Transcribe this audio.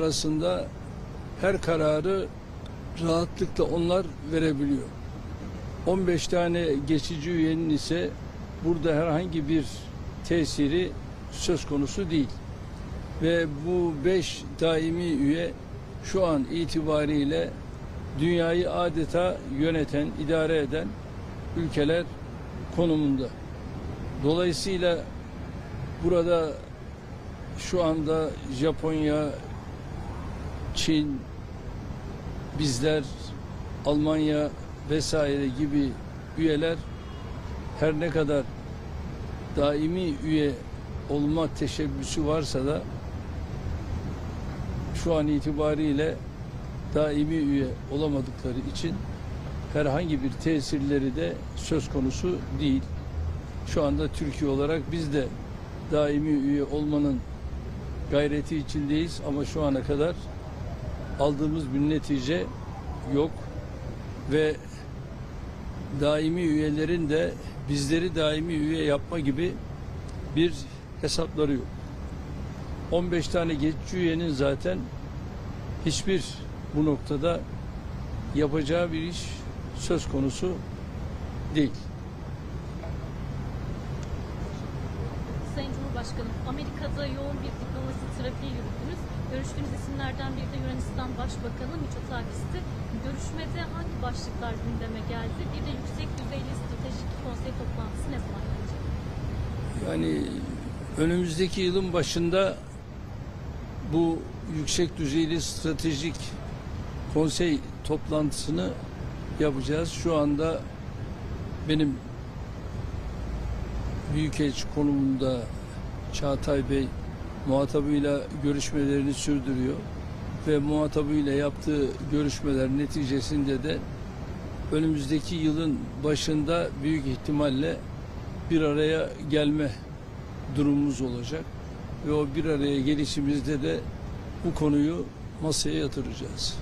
arasında her kararı rahatlıkla onlar verebiliyor. 15 tane geçici üyenin ise burada herhangi bir tesiri söz konusu değil. Ve bu 5 daimi üye şu an itibariyle dünyayı adeta yöneten, idare eden ülkeler konumunda. Dolayısıyla burada şu anda Japonya, Çin, bizler, Almanya vesaire gibi üyeler her ne kadar daimi üye olma teşebbüsü varsa da şu an itibariyle daimi üye olamadıkları için herhangi bir tesirleri de söz konusu değil. Şu anda Türkiye olarak biz de daimi üye olmanın gayreti içindeyiz ama şu ana kadar aldığımız bir netice yok ve daimi üyelerin de bizleri daimi üye yapma gibi bir hesapları yok. 15 tane geçici üyenin zaten hiçbir bu noktada yapacağı bir iş söz konusu değil. Sayın Cumhurbaşkanım, Amerika'da yoğun bir diplomasi trafiği yürüttünüz. Görüştüğünüz isimlerden biri de Yunanistan Başbakanı Mitsotakis'ti. Görüşmede hangi başlıklar gündeme geldi? Bir de yüksek düzeyli stratejik konsey toplantısı ne zaman gelecek? Yani önümüzdeki yılın başında bu yüksek düzeyli stratejik konsey toplantısını yapacağız. Şu anda benim Büyükelçi konumunda Çağatay Bey muhatabıyla görüşmelerini sürdürüyor ve muhatabıyla yaptığı görüşmeler neticesinde de önümüzdeki yılın başında büyük ihtimalle bir araya gelme durumumuz olacak ve o bir araya gelişimizde de bu konuyu masaya yatıracağız.